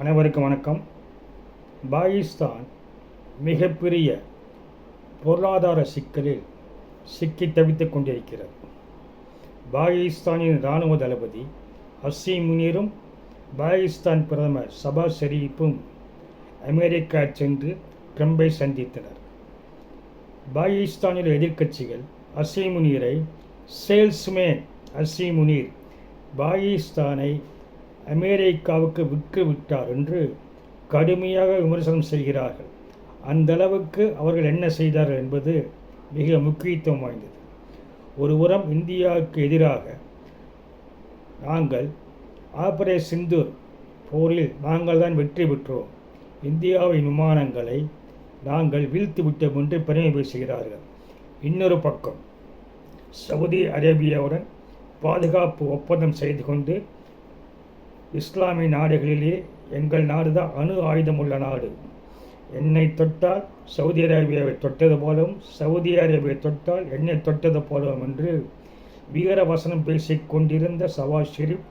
அனைவருக்கும் வணக்கம். பாகிஸ்தான் மிகப்பெரிய பொருளாதார சிக்கலில் சிக்கி தவித்துக் கொண்டிருக்கிறது. பாகிஸ்தானின் இராணுவ தளபதி ஹசீம் முனீரும் பாகிஸ்தான் பிரதமர் சபா ஷெரீப்பும் அமெரிக்கா சென்று ட்ரம்பை சந்தித்தனர். பாகிஸ்தானில் எதிர்க்கட்சிகள் ஹசீம் முனீரை சேல்ஸ்மேன் ஹசீம் முனீர் பாகிஸ்தானை அமெரிக்காவுக்கு விற்று விட்டார் என்று கடுமையாக விமர்சனம் செய்கிறார்கள். அந்த அளவுக்கு அவர்கள் என்ன செய்தார்கள் என்பது மிக முக்கியத்துவம் வாய்ந்தது. ஒருபுறம் இந்தியாவுக்கு எதிராக நாங்கள் ஆபரே சிந்தூர் போரில் நாங்கள் தான் வெற்றி பெற்றோம். இந்தியாவின் விமானங்களை நாங்கள் வீழ்த்து விட்டோம் என்று பெருமை பேசுகிறார்கள். இன்னொரு பக்கம் சவுதி அரேபியாவுடன் பாதுகாப்பு ஒப்பந்தம் செய்து கொண்டு இஸ்லாமிய நாடுகளிலே எங்கள் நாடு தான் அணு ஆயுதம் உள்ள நாடு. என்னை தொட்டால் சவுதி அரேபியாவை தொட்டது போலவும் சவுதி அரேபியை தொட்டால் என்னை தொட்டது போலவும் என்று வீரவசனம் பேசிக் கொண்டிருந்த சவாஸ் ஷெரீப்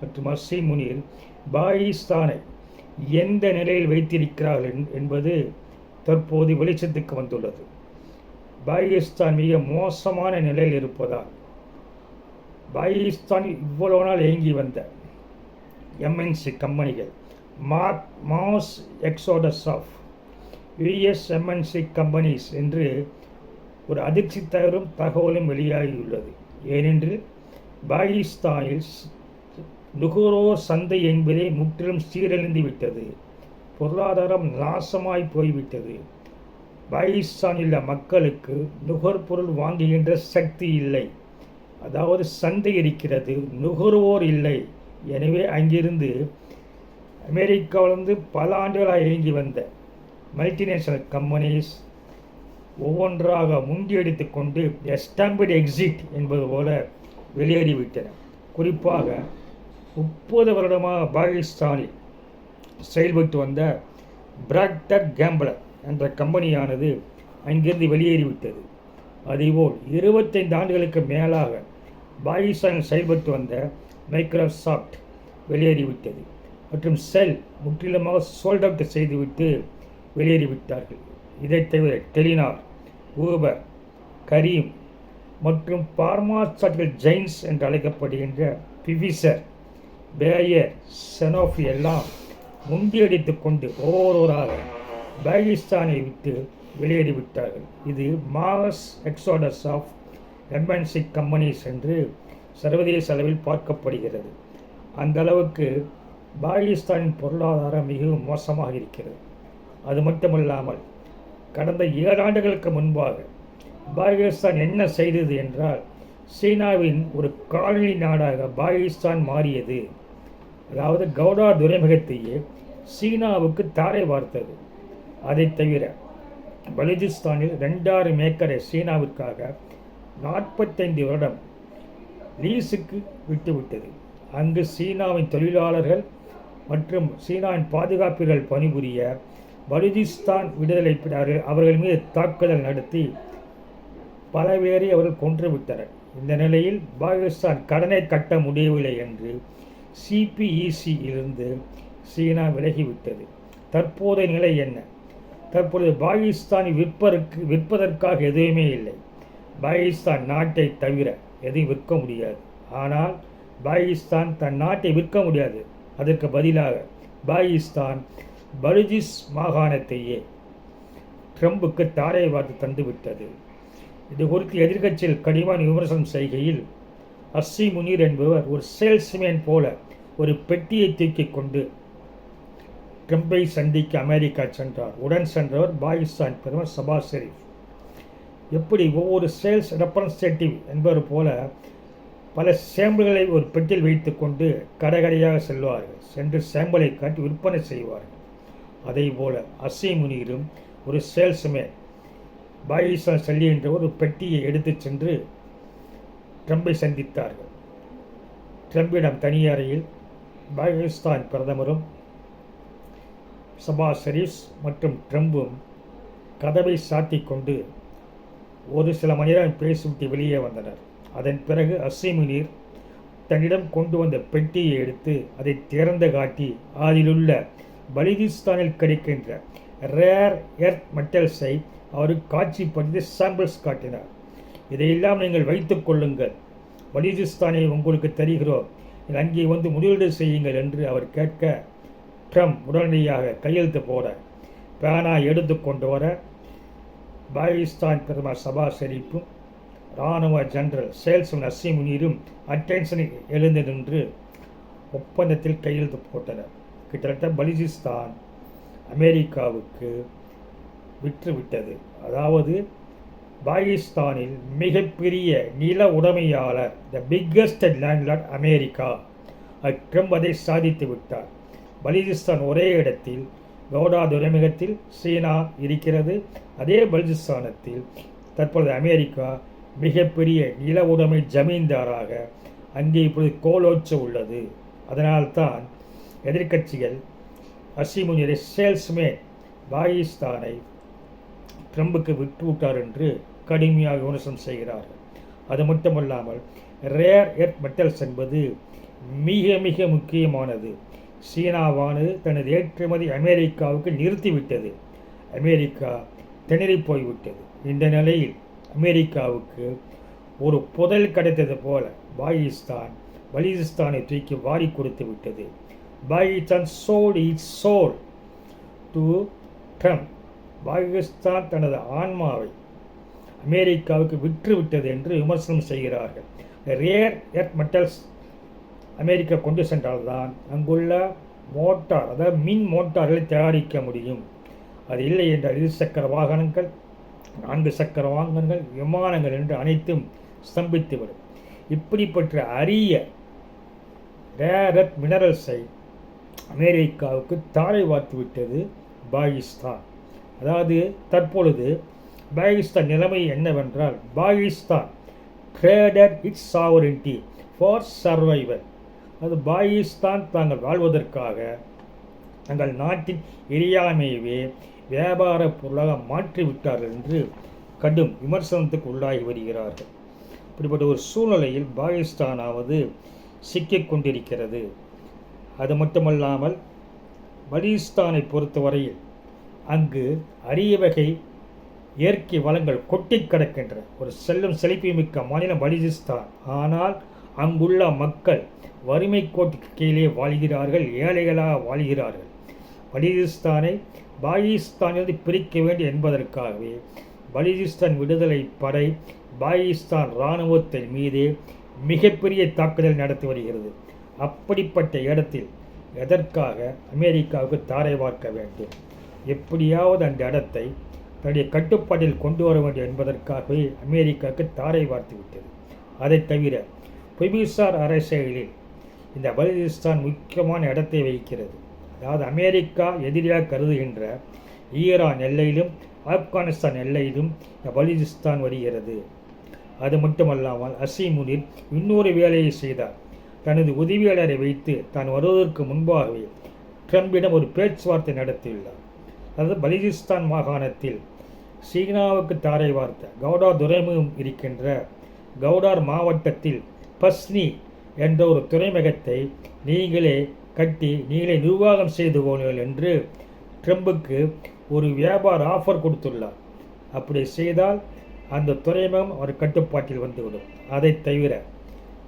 மற்றும் அஸ்ஸி முனீர் பாகிஸ்தானை எந்த நிலையில் வைத்திருக்கிறார்கள் என்பது தற்போது வெளிச்சத்துக்கு வந்துள்ளது. பாகிஸ்தான் மிக மோசமான நிலையில் இருப்பதால் பாகிஸ்தான் இவ்வளவு நாள் இயங்கி வந்த எம்என்சி கம்பெனிகள். மா mass exodus of US MNC companies என்று ஒரு அதிர்ச்சி தரும் தகவலும் வெளியாகியுள்ளது. ஏனென்று பாகிஸ்தானில் ஸ்- நுகர்வோர் சந்தை என்பதே முற்றிலும் சீரழிந்து விட்டது பொருளாதாரம் நாசமாய் போய்விட்டது. பாகிஸ்தானில் உள்ள மக்களுக்கு நுகர்பொருள் வாங்குகின்ற சக்தி இல்லை. அதாவது சந்தை இருக்கிறது நுகர்வோர் இல்லை. எனவே அங்கிருந்து அமெரிக்காவிலிருந்து பல ஆண்டுகளாக இயங்கி வந்த மல்டிநேஷனல் கம்பெனிஸ் ஒவ்வொன்றாக முண்டியடித்து கொண்டு எஸ்டாம்பட் எக்ஸிட் என்பது போல வெளியேறிவிட்டன. குறிப்பாக முப்பது வருடமாக பாகிஸ்தானில் செயல்பட்டு வந்த பிராக்டர் கேம்பலர் என்ற கம்பெனியானது அங்கிருந்து வெளியேறிவிட்டது. அதேபோல் இருபத்தைந்து ஆண்டுகளுக்கு மேலாக பாகிஸ்தானில் செயல்பட்டு வந்த மைக்ரோசாஃப்ட் வெளியேறிவிட்டது மற்றும் செல் முற்றிலுமாக சோல்ட் அவுட் செய்துவிட்டு வெளியேறிவிட்டார்கள். இதைத் தவிர டெலினார் ஊபர் கரீம் மற்றும் பார்மாசாட்டிகள் ஜெயின்ஸ் என்று அழைக்கப்படுகின்ற பிவிசர் பேயர் செனோஃபி எல்லாம் முண்டியடித்து கொண்டு ஒவ்வொருவராக பாகிஸ்தானை விட்டு வெளியேறிவிட்டார்கள். இது mass exodus of MNC companies என்று சர்வதேச அளவில் பார்க்கப்படுகிறது. அந்த அளவுக்கு பாகிஸ்தானின் பொருளாதாரம் மிகவும் மோசமாக இருக்கிறது. அது மட்டுமல்லாமல் கடந்த ஏழு ஆண்டுகளுக்கு முன்பாக பாகிஸ்தான் என்ன செய்தது என்றால் சீனாவின் ஒரு காலனி நாடாக பாகிஸ்தான் மாறியது. அதாவது கவுடா துறைமுகத்தையே சீனாவுக்கு தாரை வார்த்தது. அதை தவிர பலுஜிஸ்தானில் ரெண்டாயிரம் ஏக்கரை சீனாவிற்காக நாற்பத்தைந்து வருடம் லீஸுக்கு விட்டுவிட்டது. அங்கு சீனாவின் தொழிலாளர்கள் மற்றும் சீனாவின் பாதுகாப்புகள் பணிபுரிய பலுஜிஸ்தான் விடுதலை பெற்றார்கள் அவர்கள் மீது தாக்குதல் நடத்தி பல பேரை அவர்கள் கொன்றுவிட்டனர் இந்த நிலையில் பாகிஸ்தான் கடனை கட்ட முடியவில்லை என்று சிபிஇசி இருந்து சீனா விலகிவிட்டது. தற்போதைய நிலை என்ன? தற்பொழுது பாகிஸ்தானை விற்பதற்கு விற்பதற்காக எதுவுமே இல்லை. பாகிஸ்தான் நாட்டை தவிர எதையும் விற்க முடியாது. ஆனால் பாகிஸ்தான் தன் நாட்டை விற்க முடியாது. அதற்கு பதிலாக பாகிஸ்தான் பலுஜிஸ் மாகாணத்தையே ட்ரம்புக்கு தாரை வார்த்து தந்துவிட்டது இது குறித்து எதிர்க்கட்சியில் கடிவான விமர்சனம் செய்கையில் அஸ்ஸி முனீர் என்பவர் ஒரு சேல்ஸ்மேன் போல ஒரு பெட்டியை தூக்கிக் கொண்டு ட்ரம்பை சந்திக்க அமெரிக்கா சென்றார். உடன் சென்றவர் பாகிஸ்தான் பிரதமர் சபாஸ் ஷெரீப். எப்படி ஒவ்வொரு சேல்ஸ் ரெப்ரசன்டேட்டிவ் என்பவர் போல பல சேம்பிள்களை ஒரு பெட்டியில் வைத்துக்கொண்டு கடைகடையாக செல்வார்கள். சென்று சேம்பிளை காட்டி விற்பனை செய்வார்கள். அதே போல அசை முனீரும் ஒரு சேல்ஸ்மேன் பாகிஸ்தான் என்ற ஒரு பெட்டியை எடுத்துச் சென்று ட்ரம்பை சந்தித்தார்கள். ட்ரம்பிடம் தனி அறையில் பாகிஸ்தான் பிரதமரும் சபா ஷெரீஸ் மற்றும் ட்ரம்பும் கதவை சாத்திக் கொண்டு ஒரு சில மணி நேரம் பேசிவிட்டு வெளியே வந்தனர். அதன் பிறகு அஸ்ஸிமுனீர் தன்னிடம் கொண்டு வந்த பெட்டியை எடுத்து அதை திறந்து காட்டி அதிலுள்ள பலிகிஸ்தானில் கிடைக்கின்ற ரேர் எர்த் மெட்டல்ஸை அவருக்கு காட்சிப்படுத்தி சாம்பிள்ஸ் காட்டினார். இதையெல்லாம் நீங்கள் வைத்துக் கொள்ளுங்கள். பலிஜிஸ்தானை உங்களுக்கு தருகிறோம். அங்கே வந்து முதலீடு செய்யுங்கள் என்று அவர் கேட்க ட்ரம்ப் உடனடியாக கையெழுத்து போட பேனா எடுத்து கொண்டு வர பாகிஸ்தான் பிரதமர் சபா ஷெரீப்பும் இராணுவ ஜெனரல் சேல்ஸ் நசீம் முனீரும் அட்டென்ஷனில் எழுந்து நின்று ஒப்பந்தத்தில் கையெழுத்து போட்டனர். கிட்டத்தட்ட பலிஜிஸ்தான் அமெரிக்காவுக்கு விற்றுவிட்டது. அதாவது பாகிஸ்தானில் மிகப்பெரிய நில உடைமையாளர் the biggest landlord America Trump அதை சாதித்து விட்டார். பலிஜிஸ்தான் ஒரே இடத்தில் கவுடா துறைமுகத்தில் சீனா இருக்கிறது. அதே பல்ஜிஸ்தானத்தில் தற்பொழுது அமெரிக்கா மிகப்பெரிய நில உடைமை ஜமீன்தாராக அங்கே இப்பொழுது கோலோச்ச உள்ளது. அதனால்தான் எதிர்க்கட்சிகள் அசிமுனியரை சேல்ஸ்மே பாகிஸ்தானை ட்ரம்புக்கு விட்டு விட்டார் என்று கடுமையாக விமர்சனம் செய்கிறார்கள். அது மட்டுமல்லாமல் ரேர் எர்த் மெட்டல்ஸ் என்பது மிக மிக முக்கியமானது. சீனாவானது தனது ஏற்றுமதி அமெரிக்காவுக்கு நிறுத்திவிட்டது. அமெரிக்கா திணறி போய்விட்டது. இந்த நிலையில் அமெரிக்காவுக்கு ஒரு புதல் கிடைத்தது போல பாகிஸ்தான் பலிஸ்தானை தூக்கி வாரி கொடுத்து விட்டது. Pakistan sold it sold to Trump. Pakistan தனது ஆன்மாவை அமெரிக்காவுக்கு விற்றுவிட்டது என்று விமர்சனம் செய்கிறார்கள். ரேர் எர்த் மெட்டல்ஸ் அமெரிக்கா கொண்டு சென்றால்தான் அங்குள்ள மோட்டார் அதாவது மின் மோட்டார்களை தயாரிக்க முடியும். அது இல்லை என்றால் இரு சக்கர வாகனங்கள் நான்கு சக்கர வாகனங்கள் விமானங்கள் என்று அனைத்தும் ஸ்தம்பித்துவிடும். இப்படிப்பட்ட அரிய ரேரத் மினரல்ஸை அமெரிக்காவுக்கு தாரை வார்த்துவிட்டது பாகிஸ்தான். அதாவது தற்பொழுது பாகிஸ்தான் நிலைமை என்னவென்றால் Pakistan traded its sovereignty for survival அது பாகிஸ்தான் தாங்கள் வாழ்வதற்காக தங்கள் நாட்டின் இறையாமையவே வியாபார பொருளாக மாற்றிவிட்டார்கள் என்று கடும் விமர்சனத்துக்கு உள்ளாகி வருகிறார்கள். இப்படிப்பட்ட ஒரு சூழ்நிலையில் பாகிஸ்தானாவது சிக்கிக் கொண்டிருக்கிறது. அது மட்டுமல்லாமல் பலிஸ்தானை பொறுத்தவரையில் அங்கு அரிய வகை இயற்கை வளங்கள் கொட்டி கிடக்கின்ற ஒரு செல்லும் செழிப்புமிக்க மாநிலம் பலிஜிஸ்தான் ஆனால் அங்குள்ள மக்கள் வறுமை கோட்டுக்கு கீழே வாழ்கிறார்கள் ஏழைகளாக வாழ்கிறார்கள். பலிதிஸ்தானை பாகிஸ்தானிலிருந்து பிரிக்க வேண்டும் என்பதற்காகவே பலிதிஸ்தான் விடுதலை படை பாகிஸ்தான் இராணுவத்தின் மீது மிகப்பெரிய தாக்குதல் நடத்தி வருகிறது. அப்படிப்பட்ட இடத்தில் எதற்காக அமெரிக்காவுக்கு தாரை பார்க்க வேண்டும்? எப்படியாவது அந்த இடத்தை தன்னுடைய கட்டுப்பாட்டில் கொண்டு வர வேண்டும் என்பதற்காகவே அமெரிக்காவுக்கு தாரை வார்த்து விட்டது. அதை தவிர புவிசார் அரசியலில் இந்த பலுசிஸ்தான் முக்கியமான இடத்தை வகிக்கிறது. அதாவது அமெரிக்கா எதிரியாக கருதுகின்ற ஈரான் எல்லையிலும் ஆப்கானிஸ்தான் எல்லையிலும் இந்த பலுசிஸ்தான் வருகிறது. அது மட்டுமல்லாமல் அசீமுனில் இன்னொரு வேலையை செய்தார். தனது உதவியாளரை வைத்து தான் வருவதற்கு முன்பாகவே ட்ரம்பிடம் ஒரு பேச்சுவார்த்தை நடத்தியுள்ளார். அதாவது பலுசிஸ்தான் மாகாணத்தில் சீனாவுக்கு தாரை வார்த்த கவுடா துறைமுகம் இருக்கின்ற கவுடார் மாவட்டத்தில் பஸ்னி என்ற ஒரு துறைமுகத்தை நீங்களே கட்டி நீங்களே நிர்வாகம் செய்து போனீர்கள் என்று ட்ரம்புக்கு ஒரு வியாபார ஆஃபர் கொடுத்துள்ளார். அப்படி செய்தால் அந்த துறைமுகம் அவர் கட்டுப்பாட்டில் வந்துவிடும். அதை தவிர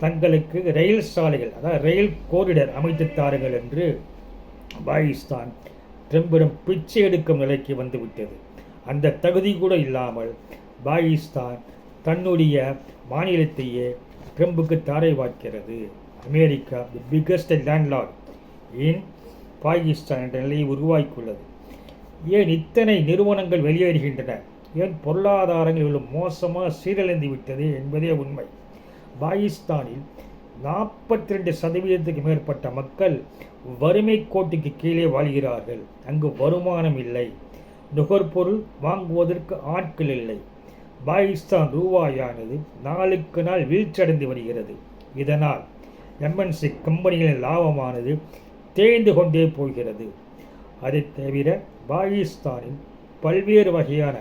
தங்களுக்கு ரயில் சாலைகள் அதாவது ரயில் கோரிடர் அமைத்து தாருங்கள் என்று பாகிஸ்தான் ட்ரம்பிடம் பிச்சை எடுக்கும் நிலைக்கு வந்துவிட்டது. அந்த தகுதி கூட இல்லாமல் பாகிஸ்தான் தன்னுடைய மாநிலத்தையே ட்ரம்புக்கு தாரை வாய்க்கிறது. America the biggest landlord in Pakistan என்ற நிலையை உருவாக்கியுள்ளது. ஏன் இத்தனை நிறுவனங்கள் வெளியேறுகின்றன? ஏன் பொருளாதாரங்கள் இவ்வளவு மோசமாக சீரழிந்து விட்டது என்பதே உண்மை. பாகிஸ்தானில் நாற்பத்தி ரெண்டு சதவீதத்துக்கு மேற்பட்ட மக்கள் வறுமை கோட்டுக்கு கீழே வாழ்கிறார்கள். அங்கு வருமானம் இல்லை. நுகர்பொருள் வாங்குவதற்கு ஆட்கள் இல்லை. பாகிஸ்தான் ரூபாயானது நாளுக்கு நாள் வீழ்ச்சியடைந்து வருகிறது. இதனால் எம்என்சி கம்பெனிகளின் லாபமானது தேய்ந்து கொண்டே போகிறது. அதை தவிர பாகிஸ்தானில் பல்வேறு வகையான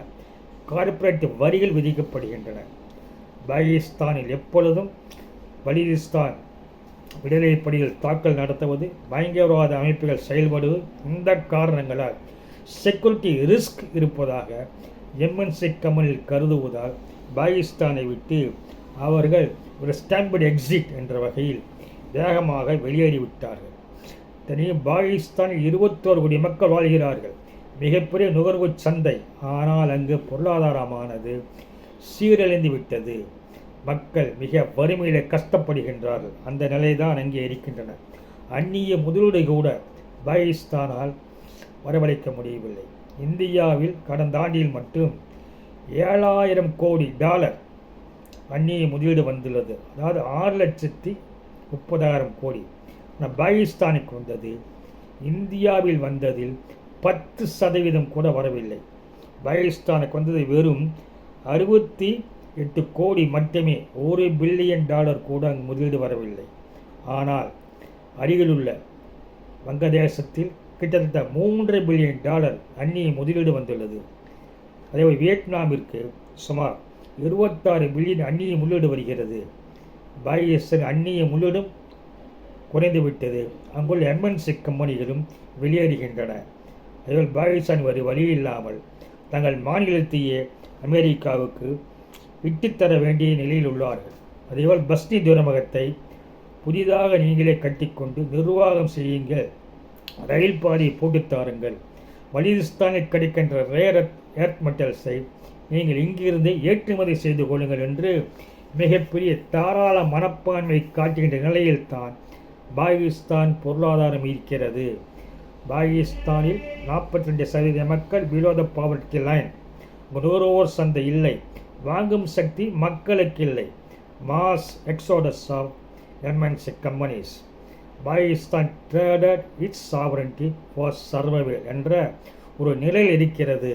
கார்ப்பரேட் வரிகள் விதிக்கப்படுகின்றன. பாகிஸ்தானில் எப்பொழுதும் பலிஸ்தான் விடுதலைப்படிகள் தாக்கல் நடத்துவது பயங்கரவாத அமைப்புகள் செயல்படுவது இந்த காரணங்களால் செக்யூரிட்டி ரிஸ்க் இருப்பதாக எம்என்சி கமலில் கருதுவதால் பாகிஸ்தானை விட்டு அவர்கள் ஒரு ஸ்டாம்பட் எக்ஸிட் என்ற வகையில் வேகமாக வெளியேறிவிட்டார்கள். தனியும் பாகிஸ்தானில் இருபத்தோரு கோடி மக்கள் வாழ்கிறார்கள். மிகப்பெரிய நுகர்வு சந்தை. ஆனால் அங்கு பொருளாதாரமானது சீரழிந்து விட்டது. மக்கள் மிக வறுமையில் கஷ்டப்படுகின்றார்கள். அந்த நிலைதான் அங்கே இருக்கின்றன. அந்நிய முதலீடு கூட பாகிஸ்தானால் வரவழைக்க முடியவில்லை. இந்தியாவில் கடந்த ஆண்டில் மட்டும் ஏழாயிரம் கோடி டாலர் அந்நிய முதலீடு வந்துள்ளது. அதாவது ஆறு லட்சத்தி முப்பதாயிரம் கோடி. ஆனால் பாகிஸ்தானுக்கு வந்தது இந்தியாவில் வந்ததில் பத்து சதவீதம் கூட வரவில்லை. பாகிஸ்தானுக்கு வந்தது வெறும் அறுபத்தி எட்டு கோடி மட்டுமே. ஒரு பில்லியன் டாலர் கூட அங்கு முதலீடு வரவில்லை. ஆனால் அருகிலுள்ள வங்கதேசத்தில் கிட்டத்தட்ட மூன்று பில்லியன் டாலர் அந்நிய முதலீடு வந்துள்ளது. அதேபோல் வியட்நாமிற்கு சுமார் இருபத்தாறு பில்லியன் அந்நிய முதலீடு வருகிறது. பாகிஸ்தான் அந்நிய முதலீடும் குறைந்துவிட்டது அங்குள்ள எம்என்சி கம்பெனிகளும் வெளியேறுகின்றன. அதேபோல் பாகிஸ்தான் ஒரு வழி இல்லாமல் தங்கள் மாநிலத்தையே அமெரிக்காவுக்கு விட்டுத்தர வேண்டிய நிலையில் உள்ளார்கள். அதேபோல் பஸ்னி துறைமுகத்தை புதிதாக நீங்களே கட்டிக்கொண்டு நிர்வாகம் செய்யுங்கள் ரயில் பாதையை போட்டுத்தாருங்கள் வலிதிஸ்தானில் கிடைக்கின்ற ரேர் எர்த் மெட்டல்ஸை நீங்கள் இங்கிருந்து ஏற்றுமதி செய்து கொள்ளுங்கள் என்று மிகப்பெரிய தாராள மனப்பான்மை காட்டுகின்ற நிலையில்தான் பாகிஸ்தான் பொருளாதாரம் இருக்கிறது. பாகிஸ்தானில் நாற்பத்தி ரெண்டு சதவீத மக்கள் விரோத பாவர்டி லைன் நுகர்வோர் சந்தை இல்லை. வாங்கும் சக்தி மக்களுக்கு இல்லை. Mass exodus of MNC companies Pakistan traded its sovereignty for survival என்ற ஒரு நிலையில் இருக்கிறது.